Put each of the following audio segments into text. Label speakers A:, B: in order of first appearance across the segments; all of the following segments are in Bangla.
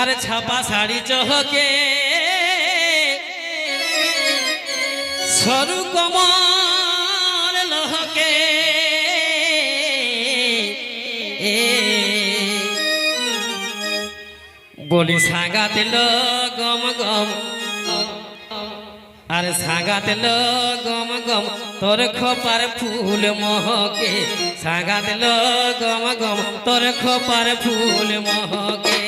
A: আরে ছাপা শাড়ি চহকে। সরু কমর লহকে। বলি সাগাতে লো গম গম। আরে সাগাতে লো গম গম। তোর খোপার ফুল মহকে। সাগাতে লো গম গম। তোর খোপার ফুল মহকে।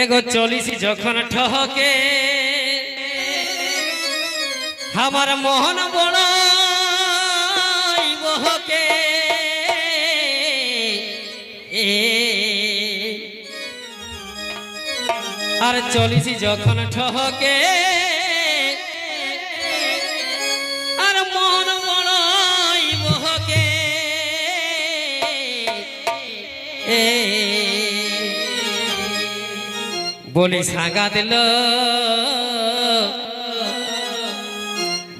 A: এগো চলিছি যখন ঠহকে আমার মোহন বড় বহকে। আর চলিছি যখন ঠহকে বলি সাগা দিল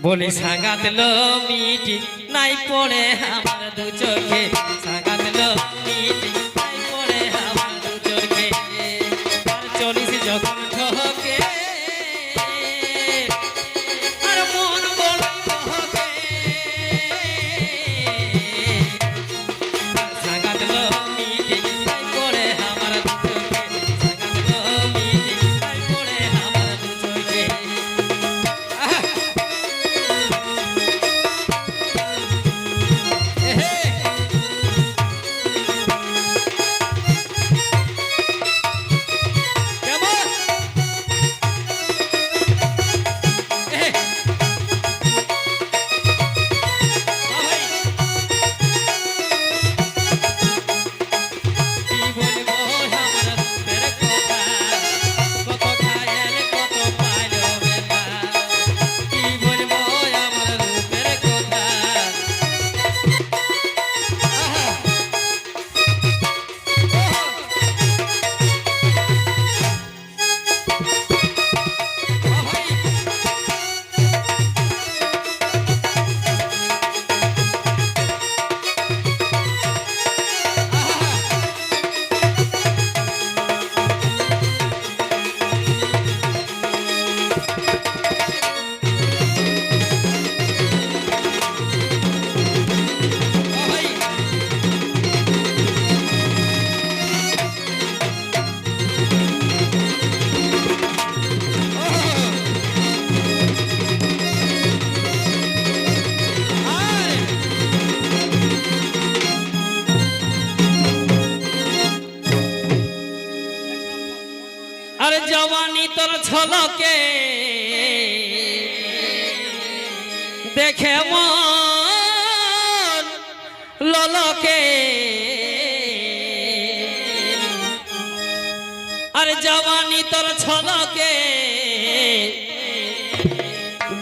A: বলি সাগা দিল মিটি নাই পড়ে আমার দু ছলকে দেখে মন ললকে। আরে জওয়ানি তোর ছলকে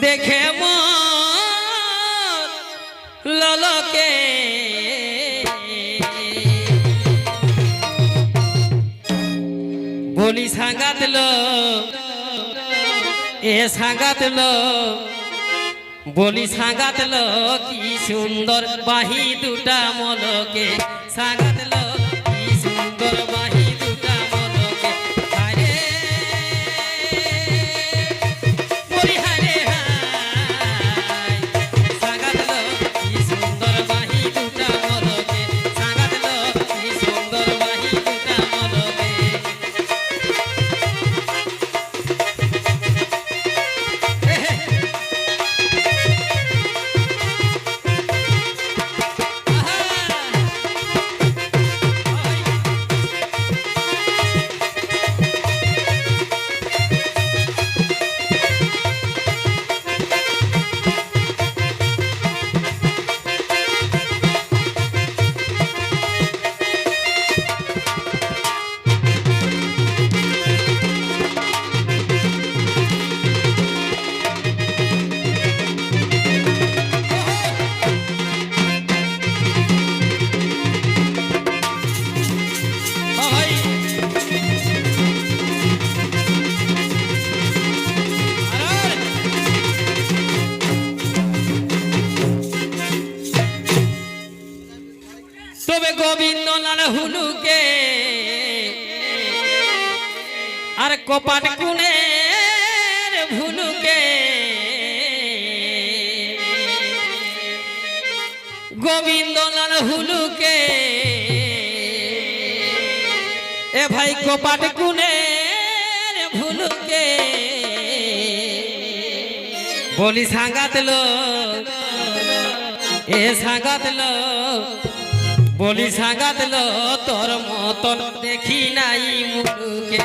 A: দেখে মন ললকে। বলি সাঙ্গাত লো এ সাঙ্গাত লো, বলি সাঙ্গাত লো, কি সুন্দর বাহি দুটা মলকে। সাঙ্গাত লো, কি সুন্দর বাহি ধুনুকে আর কপাট কুনের ভুনুকে গোবিন্দলাল হুলুকে। এ ভাই কপাট কুনের ভুলুকে। বলি সাঙ্গাত লো এ সাঙ্গাত লো বলি সাগাত তোর মতন দেখি নাই মুলুকে